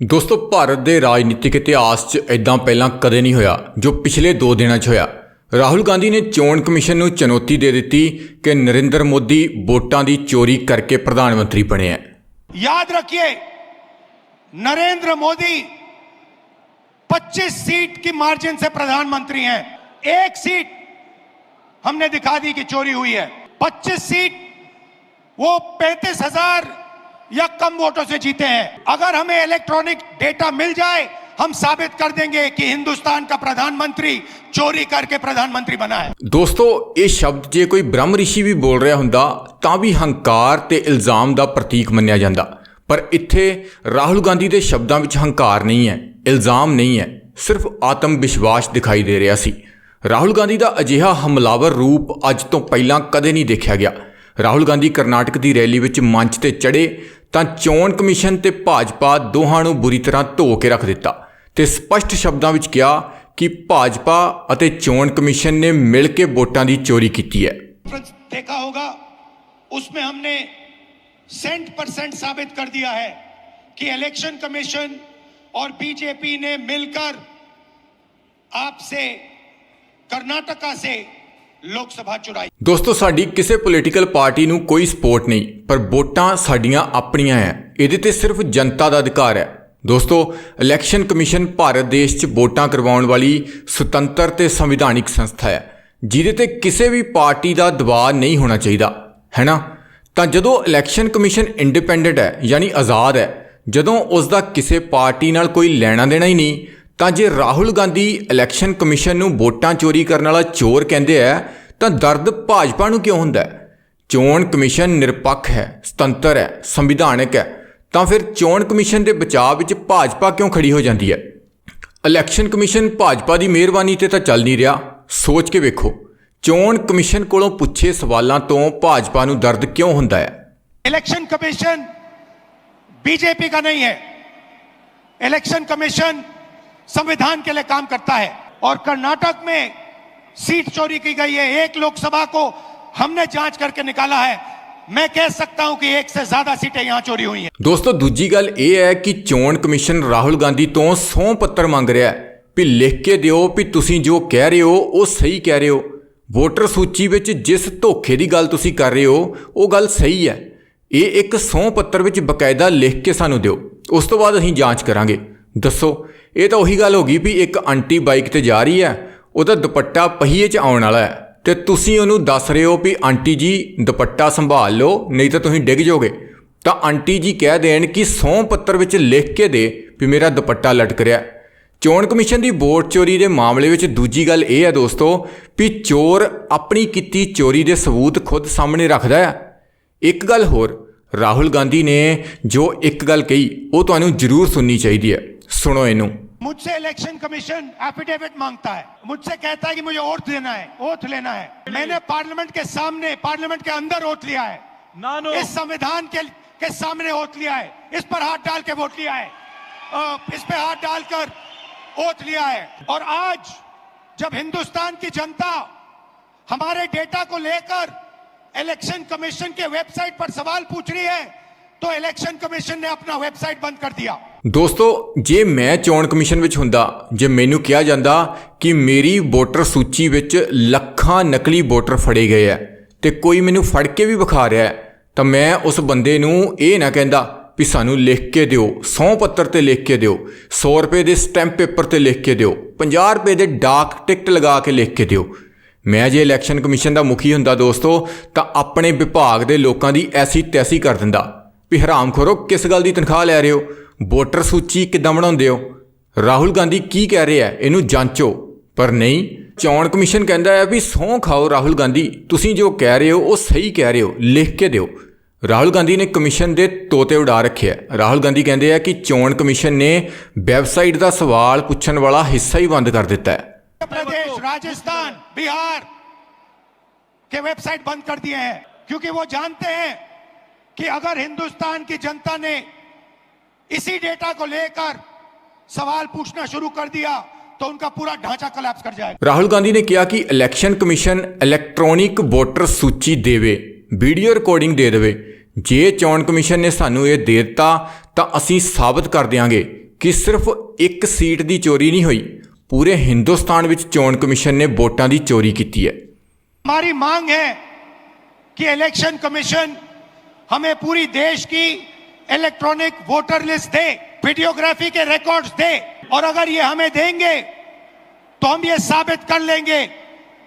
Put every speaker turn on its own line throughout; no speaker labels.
ਦੋਸਤੋ ਭਾਰਤ ਦੇ ਰਾਜਨੀਤਿਕ ਇਤਿਹਾਸ 'ਚ ਇਦਾਂ ਪਹਿਲਾਂ ਕਦੇ ਨਹੀਂ ਹੋਇਆ ਜੋ ਪਿਛਲੇ 2 ਦਿਨਾਂ 'ਚ ਹੋਇਆ ਰਾਹੁਲ ਗਾਂਧੀ ਨੇ ਚੋਣ ਕਮਿਸ਼ਨ ਨੂੰ ਚੁਣੌਤੀ ਦੇ ਦਿੱਤੀ ਕਿ ਨਰਿੰਦਰ ਮੋਦੀ ਵੋਟਾਂ ਦੀ ਚੋਰੀ ਕਰਕੇ ਪ੍ਰਧਾਨ ਮੰਤਰੀ ਬਣੇ ਹੈ
याद रखिए नरेंद्र मोदी 25 सीट की मार्जिन से प्रधानमंत्री हैं एक सीट हमने दिखा दी कि चोरी हुई है 25 सीट वो पैंतीस हजार या कम वोटों से जीते हैं अगर हमें इलेक्ट्रॉनिक डेटा मिल जाए हम साबित कर देंगे कि हिंदुस्तान का प्रधानमंत्री चोरी करके प्रधानमंत्री बना है
ਦੋਸਤੋ ਇਹ ਸ਼ਬਦ ਜੇ ਕੋਈ ਬ੍ਰਹਮ ਰਿਸ਼ੀ ਵੀ ਬੋਲ ਰਿਹਾ ਹੁੰਦਾ ਤਾਂ ਵੀ ਹੰਕਾਰ ਤੇ ਇਲਜ਼ਾਮ ਦਾ ਪ੍ਰਤੀਕ ਮੰਨਿਆ ਜਾਂਦਾ ਪਰ ਇੱਥੇ ਰਾਹੁਲ ਗਾਂਧੀ ਦੇ ਸ਼ਬਦਾਂ ਵਿੱਚ ਹੰਕਾਰ ਨਹੀਂ ਹੈ ਇਲਜ਼ਾਮ ਨਹੀਂ ਹੈ ਸਿਰਫ ਆਤਮ ਵਿਸ਼ਵਾਸ ਦਿਖਾਈ ਦੇ ਰਿਹਾ ਸੀ ਰਾਹੁਲ ਗਾਂਧੀ ਦਾ ਅਜਿਹਾ ਹਮਲਾਵਰ ਰੂਪ ਅੱਜ ਤੋਂ ਪਹਿਲਾਂ ਕਦੇ ਨਹੀਂ ਦੇਖਿਆ ਗਿਆ ਰਾਹੁਲ ਗਾਂਧੀ ਕਰਨਾਟਕ ਦੀ ਰੈਲੀ ਵਿੱਚ ਮੰਚ ਤੇ ਚੜੇ ਤਾਂ ਚੋਣ ਕਮਿਸ਼ਨ ਤੇ ਭਾਜਪਾ ਦੋਹਾਂ ਨੂੰ ਬੁਰੀ ਤਰ੍ਹਾਂ ਧੋ ਕੇ ਰੱਖ ਦਿੱਤਾ ਤੇ ਸਪਸ਼ਟ ਸ਼ਬਦਾਂ ਵਿੱਚ ਕਿਹਾ ਕਿ ਭਾਜਪਾ ਅਤੇ ਚੋਣ ਕਮਿਸ਼ਨ ਨੇ ਮਿਲ ਕੇ ਵੋਟਾਂ ਦੀ ਚੋਰੀ ਕੀਤੀ ਹੈ
कॉन्फ्रेंस देखा होगा उसमें हमने सेंट परसेंट साबित कर दिया है कि इलेक्शन कमीशन और बीजेपी ने मिलकर आपसे कर्नाटका से ਲੋਕ ਸਭਾ ਚੁਣਾਈ।
ਦੋਸਤੋ, ਸਾਡੀ ਕਿਸੇ ਪੋਲੀਟੀਕਲ ਪਾਰਟੀ ਨੂੰ ਕੋਈ ਸਪੋਰਟ ਨਹੀਂ, ਪਰ ਵੋਟਾਂ ਸਾਡੀਆਂ ਆਪਣੀਆਂ ਐ। ਇਹਦੇ ਤੇ ਸਿਰਫ ਜਨਤਾ ਦਾ ਅਧਿਕਾਰ ਹੈ ਦੋਸਤੋ ਇਲੈਕਸ਼ਨ ਕਮਿਸ਼ਨ ਭਾਰਤ ਦੇਸ਼ 'ਚ ਵੋਟਾਂ ਕਰਵਾਉਣ ਵਾਲੀ ਸੁਤੰਤਰ ਤੇ ਸੰਵਿਧਾਨਿਕ ਸੰਸਥਾ ਹੈ ਜਿਹਦੇ ਤੇ ਕਿਸੇ ਵੀ ਪਾਰਟੀ ਦਾ ਦਬਾਅ ਨਹੀਂ ਹੋਣਾ ਚਾਹੀਦਾ ਹੈਨਾ ਤਾਂ ਜਦੋਂ ਇਲੈਕਸ਼ਨ ਕਮਿਸ਼ਨ ਇੰਡੀਪੈਂਡੈਂਟ ਹੈ ਯਾਨੀ ਆਜ਼ਾਦ ਹੈ ਜਦੋਂ ਉਸ ਦਾ ਕਿਸੇ ਪਾਰਟੀ ਨਾਲ ਕੋਈ ਲੈਣਾ ਦੇਣਾ ਹੀ ਨਹੀਂ ਤਾਂ ਜੇ ਰਾਹੁਲ ਗਾਂਧੀ ਇਲੈਕਸ਼ਨ ਕਮਿਸ਼ਨ ਨੂੰ ਵੋਟਾਂ ਚੋਰੀ ਕਰਨ ਵਾਲਾ ਚੋਰ ਕਹਿੰਦੇ ਆ, ਤਾਂ ਦਰਦ ਭਾਜਪਾ ਨੂੰ ਕਿਉਂ ਹੁੰਦਾ ਚੋਣ ਕਮਿਸ਼ਨ ਨਿਰਪੱਖ ਹੈ, ਸੁਤੰਤਰ ਹੈ, ਸੰਵਿਧਾਨਕ ਹੈ, ਤਾਂ ਫਿਰ ਚੋਣ ਕਮਿਸ਼ਨ ਦੇ ਬਚਾਅ ਵਿੱਚ ਭਾਜਪਾ ਕਿਉਂ ਖੜੀ ਹੋ ਜਾਂਦੀ ਹੈ? ਇਲੈਕਸ਼ਨ ਕਮਿਸ਼ਨ ਭਾਜਪਾ ਦੀ ਮਿਹਰਬਾਨੀ ਤੇ ਤਾਂ ਚੱਲ ਨਹੀਂ ਰਿਹਾ। ਸੋਚ ਕੇ ਵੇਖੋ, ਚੋਣ ਕਮਿਸ਼ਨ ਕੋਲੋਂ ਪੁੱਛੇ ਸਵਾਲਾਂ ਤੋਂ ਭਾਜਪਾ ਨੂੰ ਦਰਦ ਕਿਉਂ ਹੁੰਦਾ ਹੈ?
ਇਲੈਕਸ਼ਨ ਕਮਿਸ਼ਨ ਬੀਜੇਪੀ ਦਾ ਨਹੀਂ ਹੈ। ਇਲੈਕਸ਼ਨ ਕਮਿਸ਼ਨ संविधान के लिए काम करता है और कर्नाटक में सीट चोरी की गई है एक लोकसभा को हमने जांच करके निकाला है मैं कह सकता हूं कि एक से ज्यादा सीटें यहां चोरी हुई हैं
ਦੋਸਤੋ ਦੂਜੀ ਗੱਲ ਇਹ ਹੈ ਕਿ ਚੋਣ ਕਮਿਸ਼ਨ ਰਾਹੁਲ ਗਾਂਧੀ ਤੋਂ ਸਹੁੰ ਪੱਤਰ ਮੰਗ ਰਿਹਾ ਹੈ ਵੀ ਲਿਖ ਕੇ ਦਿਓ ਵੀ ਤੁਸੀਂ ਜੋ ਕਹਿ ਰਹੇ ਹੋ ਉਹ ਸਹੀ ਕਹਿ ਰਹੇ ਹੋ ਵੋਟਰ ਸੂਚੀ ਵਿੱਚ ਜਿਸ ਧੋਖੇ ਦੀ ਗੱਲ ਤੁਸੀਂ ਕਰ ਰਹੇ ਹੋ ਉਹ ਗੱਲ ਸਹੀ ਹੈ ਇਹ ਇੱਕ ਸਹੁੰ ਪੱਤਰ ਵਿੱਚ ਬਕਾਇਦਾ ਲਿਖ ਕੇ ਸਾਨੂੰ ਦਿਓ ਉਸ ਤੋਂ ਬਾਅਦ ਅਸੀਂ ਜਾਂਚ ਕਰਾਂਗੇ ਦੱਸੋ ਇਹ ਤਾਂ ਉਹੀ ਗੱਲ ਹੋ ਗਈ ਵੀ ਇੱਕ ਆਂਟੀ ਬਾਈਕ ਤੇ ਜਾ ਰਹੀ ਹੈ, ਉਹਦਾ ਦੁਪੱਟਾ ਪਹੀਏ 'ਚ ਆਉਣ ਵਾਲਾ ਹੈ। ਤੇ ਤੁਸੀਂ ਉਹਨੂੰ ਦੱਸ ਰਹੇ ਹੋ ਵੀ ਆਂਟੀ ਜੀ, ਦੁਪੱਟਾ ਸੰਭਾਲ ਲਓ, ਨਹੀਂ ਤਾਂ ਤੁਸੀਂ ਡਿੱਗ ਜਾਓਗੇ। ਤਾਂ ਆਂਟੀ ਜੀ ਕਹਿ ਦੇਣ ਕਿ ਸਹੁੰ ਪੱਤਰ ਵਿੱਚ ਲਿਖ ਕੇ ਦੇ ਵੀ ਮੇਰਾ ਦੁਪੱਟਾ ਲਟਕ ਰਿਹਾ ਚੋਣ ਕਮਿਸ਼ਨ ਦੀ ਵੋਟ ਚੋਰੀ ਦੇ ਮਾਮਲੇ ਵਿੱਚ ਦੂਜੀ ਗੱਲ ਇਹ ਹੈ ਦੋਸਤੋ ਵੀ ਚੋਰ ਆਪਣੀ ਕੀਤੀ ਚੋਰੀ ਦੇ ਸਬੂਤ ਖੁਦ ਸਾਹਮਣੇ ਰੱਖਦਾ ਹੈ। ਇੱਕ ਗੱਲ ਹੋਰ, ਰਾਹੁਲ ਗਾਂਧੀ ਨੇ ਜੋ ਇੱਕ ਗੱਲ ਕਹੀ, ਉਹ ਤੁਹਾਨੂੰ ਜ਼ਰੂਰ ਸੁਣਨੀ ਚਾਹੀਦੀ ਹੈ। सुनो इनू।
मुझसे इलेक्शन कमीशन एफिडेविट माँगता है। मुझसे कहता है कि मुझे ओथ देना है ओथ लेना है। मैंने पार्लियामेंट के सामने पार्लियामेंट के अंदर ओथ लिया है।
नानो।
इस संविधान के के सामने वोट लिया है। इस पर हाथ डाल के वोट लिया है। इस पर हाथ डालकर वोट लिया है। और आज जब हिंदुस्तान की जनता हमारे डेटा को लेकर इलेक्शन कमीशन के वेबसाइट पर सवाल पूछ रही है तो इलेक्शन कमीशन ने अपना वेबसाइट बंद कर दिया।
ਦੋਸਤੋ, ਜੇ ਮੈਂ ਚੋਣ ਕਮਿਸ਼ਨ ਵਿੱਚ ਹੁੰਦਾ, ਜੇ ਮੈਨੂੰ ਕਿਹਾ ਜਾਂਦਾ ਕਿ ਮੇਰੀ ਵੋਟਰ ਸੂਚੀ ਵਿੱਚ ਲੱਖਾਂ ਨਕਲੀ ਵੋਟਰ ਫੜੇ ਗਏ ਆ ਤੇ ਕੋਈ ਮੈਨੂੰ ਫੜ ਕੇ ਵੀ ਵਿਖਾ ਰਿਹਾ ਤਾਂ ਮੈਂ ਉਸ ਬੰਦੇ ਨੂੰ ਇਹ ਨਾ ਕਹਿੰਦਾ ਵੀ ਸਾਨੂੰ ਲਿਖ ਕੇ ਦਿਓ 100 ਪੱਤਰ ਤੇ ਲਿਖ ਕੇ ਦਿਓ 100 ਰੁਪਏ ਦੇ ਸਟੈਂਪ ਪੇਪਰ ਤੇ ਲਿਖ ਕੇ ਦਿਓ 50 ਰੁਪਏ ਦੇ ਡਾਕ ਟਿਕਟ ਲਗਾ ਕੇ ਲਿਖ ਕੇ ਦਿਓ। ਮੈਂ ਜੇ ਇਲੈਕਸ਼ਨ ਕਮਿਸ਼ਨ ਦਾ ਮੁਖੀ ਹੁੰਦਾ ਦੋਸਤੋ, ਤਾਂ ਆਪਣੇ ਵਿਭਾਗ ਦੇ ਲੋਕਾਂ ਦੀ ਐਸੀ ਤੈਸੀ ਕਰ ਦਿੰਦਾ ਵੀ ਹਰਾਮ ਖੋਰੋ ਕਿਸ ਗੱਲ ਦੀ ਤਨਖਾਹ ਲੈ ਰਹੇ ਹੋ? ਵੋਟਰ ਸੂਚੀ ਕਿੱਦਾਂ ਬਣਾਉਂਦੇ ਹੋ ਰਾਹੁਲ ਗਾਂਧੀ ਕੀ ਕਹਿ ਰਿਹਾ ਹੈ ਇਹਨੂੰ ਜਾਂਚੋ ਪਰ ਨਹੀਂ ਚੋਣ ਕਮਿਸ਼ਨ ਕਹਿੰਦਾ ਹੈ ਵੀ ਸਹੁੰ ਖਾਓ ਰਾਹੁਲ ਗਾਂਧੀ ਤੁਸੀਂ ਜੋ ਕਹਿ ਰਹੇ ਹੋ ਉਹ ਸਹੀ ਕਹਿ ਰਹੇ ਹੋ ਲਿਖ ਕੇ ਦਿਓ ਰਾਹੁਲ ਗਾਂਧੀ ਨੇ ਕਮਿਸ਼ਨ ਦੇ ਤੋਤੇ ਉਡਾ ਰੱਖਿਆ ਹੈ। ਰਾਹੁਲ ਗਾਂਧੀ ਕਹਿੰਦੇ ਆ ਕਿ ਚੋਣ ਕਮਿਸ਼ਨ ਨੇ ਵੈਬਸਾਈਟ ਦਾ ਸਵਾਲ ਪੁੱਛਣ ਵਾਲਾ ਹਿੱਸਾ ਹੀ ਬੰਦ ਕਰ ਦਿੱਤਾ ਹੈ
मध्य प्रदेश राजस्थान बिहार के वेबसाइट बंद कर दिए हैं क्योंकि वो जानते हैं कि अगर हिंदुस्तान की जनता ने इसी डेटा को लेकर सवाल पूछना शुरू कर दिया तो उनका पूरा ढांचा कलेप्स कर जाएगा
ਰਾਹੁਲ ਗਾਂਧੀ ਨੇ ਕਿਹਾ ਕਿ ਇਲੈਕਸ਼ਨ ਕਮਿਸ਼ਨ ਇਲੈਕਟ੍ਰੋਨਿਕ ਵੋਟਰ ਸੂਚੀ ਦੇਵੇ ਵੀਡੀਓ ਰਿਕਾਰਡਿੰਗ ਦੇ ਦੇਵੇ ਜੇ ਚੋਣ ਕਮਿਸ਼ਨ ਨੇ ਸਾਨੂੰ ਇਹ ਦੇ ਦਿੱਤਾ ਤਾਂ ਅਸੀਂ ਸਾਬਤ ਕਰ ਦਿਆਂਗੇ ਕਿ ਸਿਰਫ ਇੱਕ ਸੀਟ ਦੀ ਚੋਰੀ ਨਹੀਂ ਹੋਈ ਪੂਰੇ ਹਿੰਦੁਸਤਾਨ ਵਿੱਚ ਚੋਣ ਕਮਿਸ਼ਨ ਨੇ ਵੋਟਾਂ ਦੀ ਚੋਰੀ ਕੀਤੀ ਹੈ
हमारी मांग है कि इलेक्शन कमीशन हमें पूरी देश की इलेक्ट्रॉनिक वोटर लिस्ट दे वीडियोग्राफी के रिकॉर्ड्स दे और अगर ये हमें देंगे तो हम ये साबित कर लेंगे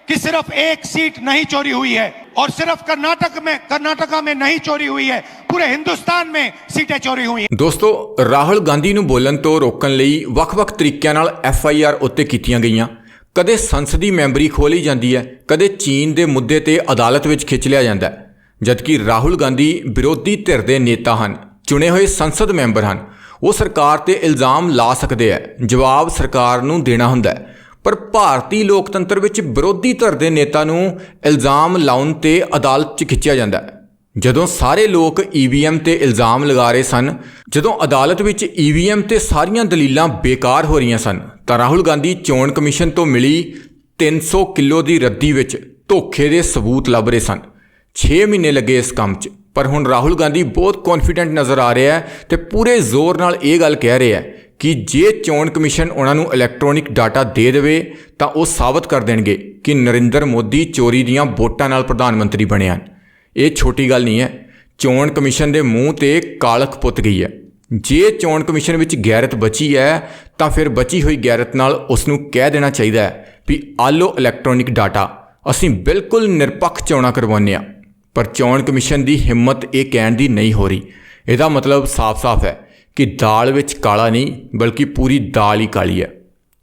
कि सिर्फ एक सीट नहीं चोरी हुई है और सिर्फ कर्नाटक में कर्नाटका में नहीं चोरी हुई है पूरे हिंदुस्तान में सीटें चोरी हुई हैं
ਦੋਸਤੋ ਰਾਹੁਲ ਗਾਂਧੀ ਨੂੰ ਬੋਲਣ ਤੋਂ ਰੋਕਣ ਲਈ ਵੱਖ-ਵੱਖ ਤਰੀਕਿਆਂ ਨਾਲ ਐਫ ਆਈ ਆਰ ਉੱਤੇ ਕੀਤੀਆਂ ਗਈਆਂ ਕਦੇ ਸੰਸਦੀ ਮੈਂਬਰੀ ਖੋਲੀ ਜਾਂਦੀ ਹੈ ਕਦੇ ਚੀਨ ਦੇ ਮੁੱਦੇ ਤੇ ਅਦਾਲਤ ਵਿੱਚ ਖਿੱਚ ਲਿਆ ਜਾਂਦਾ ਹੈ ਜਦਕਿ ਰਾਹੁਲ ਗਾਂਧੀ ਵਿਰੋਧੀ ਧਿਰ ਦੇ ਨੇਤਾ ਹਨ ਚੁਣੇ ਹੋਏ ਸੰਸਦ ਮੈਂਬਰ ਹਨ। ਉਹ ਸਰਕਾਰ ਤੇ ਇਲਜ਼ਾਮ ਲਾ ਸਕਦੇ ਹੈ ਜਵਾਬ ਸਰਕਾਰ ਨੂੰ ਦੇਣਾ ਹੁੰਦਾ ਪਰ ਭਾਰਤੀ ਲੋਕਤੰਤਰ ਵਿੱਚ ਵਿਰੋਧੀ ਧਿਰ ਦੇ ਨੇਤਾ ਨੂੰ ਇਲਜ਼ਾਮ ਲਾਉਣ ਤੇ ਅਦਾਲਤ 'ਚ ਖਿੱਚਿਆ ਜਾਂਦਾ ਹੈ ਜਦੋਂ ਸਾਰੇ ਲੋਕ ਈਵੀਐਮ ਤੇ ਇਲਜ਼ਾਮ ਲਗਾ ਰਹੇ ਸਨ, ਜਦੋਂ ਅਦਾਲਤ ਵਿੱਚ ਈਵੀਐਮ ਤੇ ਸਾਰੀਆਂ ਦਲੀਲਾਂ ਬੇਕਾਰ ਹੋ ਰਹੀਆਂ ਸਨ, ਤਾਂ ਰਾਹੁਲ ਗਾਂਧੀ ਚੋਣ ਕਮਿਸ਼ਨ ਤੋਂ ਮਿਲੀ 300 ਕਿਲੋ ਦੀ ਰੱਦੀ ਵਿੱਚ ਧੋਖੇ ਦੇ ਸਬੂਤ ਲੱਭ ਰਹੇ ਸਨ। 6 ਮਹੀਨੇ ਲੱਗੇ ਇਸ ਕੰਮ 'ਚ। ਪਰ ਹੁਣ ਰਾਹੁਲ ਗਾਂਧੀ ਬਹੁਤ ਕੌਨਫੀਡੈਂਟ ਨਜ਼ਰ ਆ ਰਿਹਾ ਹੈ ਤੇ ਪੂਰੇ ਜ਼ੋਰ ਨਾਲ ਇਹ ਗੱਲ ਕਹਿ ਰਿਹਾ ਹੈ ਕਿ ਜੇ ਚੋਣ ਕਮਿਸ਼ਨ ਉਹਨਾਂ ਨੂੰ ਇਲੈਕਟ੍ਰੋਨਿਕ ਡਾਟਾ ਦੇ ਦੇਵੇ, ਤਾਂ ਉਹ ਸਾਬਤ ਕਰ ਦੇਣਗੇ ਕਿ ਨਰਿੰਦਰ ਮੋਦੀ ਚੋਰੀ ਦੀਆਂ ਵੋਟਾਂ ਨਾਲ ਪ੍ਰਧਾਨ ਮੰਤਰੀ ਬਣਿਆ ਹਨ। ਇਹ ਛੋਟੀ ਗੱਲ ਨਹੀਂ ਹੈ। ਚੋਣ ਕਮਿਸ਼ਨ ਦੇ ਮੂੰਹ ਤੇ ਕਾਲਖ ਪੁੱਤ ਗਈ ਹੈ। ਜੇ ਚੋਣ ਕਮਿਸ਼ਨ ਵਿੱਚ ਗੈਰਤ ਬਚੀ ਹੈ, ਤਾਂ ਫਿਰ ਬਚੀ ਹੋਈ ਗੈਰਤ ਨਾਲ ਉਸ ਨੂੰ ਕਹਿ ਦੇਣਾ ਚਾਹੀਦਾ ਹੈ ਵੀ ਆਲੋ ਇਲੈਕਟ੍ਰੋਨਿਕ ਡਾਟਾ ਅਸੀਂ ਬਿਲਕੁਲ ਨਿਰਪੱਖ ਚੋਣਾਂ ਕਰਵਾਉਂਦੇ ਹਾਂ। ਪਰ ਚੋਣ ਕਮਿਸ਼ਨ ਦੀ ਹਿੰਮਤ ਇਹ ਕਹਿਣ ਦੀ ਨਹੀਂ ਹੋ ਰਹੀ। ਇਹਦਾ ਮਤਲਬ ਸਾਫ਼-ਸਾਫ਼ ਹੈ ਕਿ ਦਾਲ ਵਿੱਚ ਕਾਲਾ ਨਹੀਂ, ਬਲਕਿ ਪੂਰੀ ਦਾਲ ਹੀ ਕਾਲੀ ਹੈ।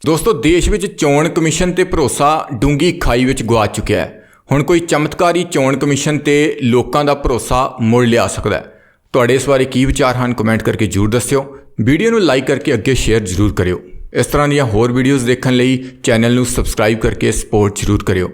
ਦੋਸਤੋ, ਦੇਸ਼ ਵਿੱਚ ਚੋਣ ਕਮਿਸ਼ਨ ਤੇ ਭਰੋਸਾ ਡੂੰਗੀ ਖਾਈ ਵਿੱਚ ਗਵਾ ਚੁੱਕਿਆ ਹੈ। ਹੁਣ ਕੋਈ ਚਮਤਕਾਰੀ ਚੋਣ ਕਮਿਸ਼ਨ ਤੇ ਲੋਕਾਂ ਦਾ ਭਰੋਸਾ ਮੁੜ ਲਿਆ ਸਕਦਾ ਹੈ। ਤੁਹਾਡੇ ਇਸ ਬਾਰੇ ਕੀ ਵਿਚਾਰ ਹਨ ਕਮੈਂਟ ਕਰਕੇ ਜਰੂਰ ਦੱਸਿਓ। ਵੀਡੀਓ ਨੂੰ ਲਾਈਕ ਕਰਕੇ ਅੱਗੇ ਸ਼ੇਅਰ ਜਰੂਰ ਕਰਿਓ। ਇਸ ਤਰ੍ਹਾਂ ਦੀਆਂ ਹੋਰ ਵੀਡੀਓਜ਼ ਦੇਖਣ ਲਈ ਚੈਨਲ ਨੂੰ ਸਬਸਕ੍ਰਾਈਬ ਕਰਕੇ ਸਪੋਰਟ ਜਰੂਰ ਕਰਿਓ।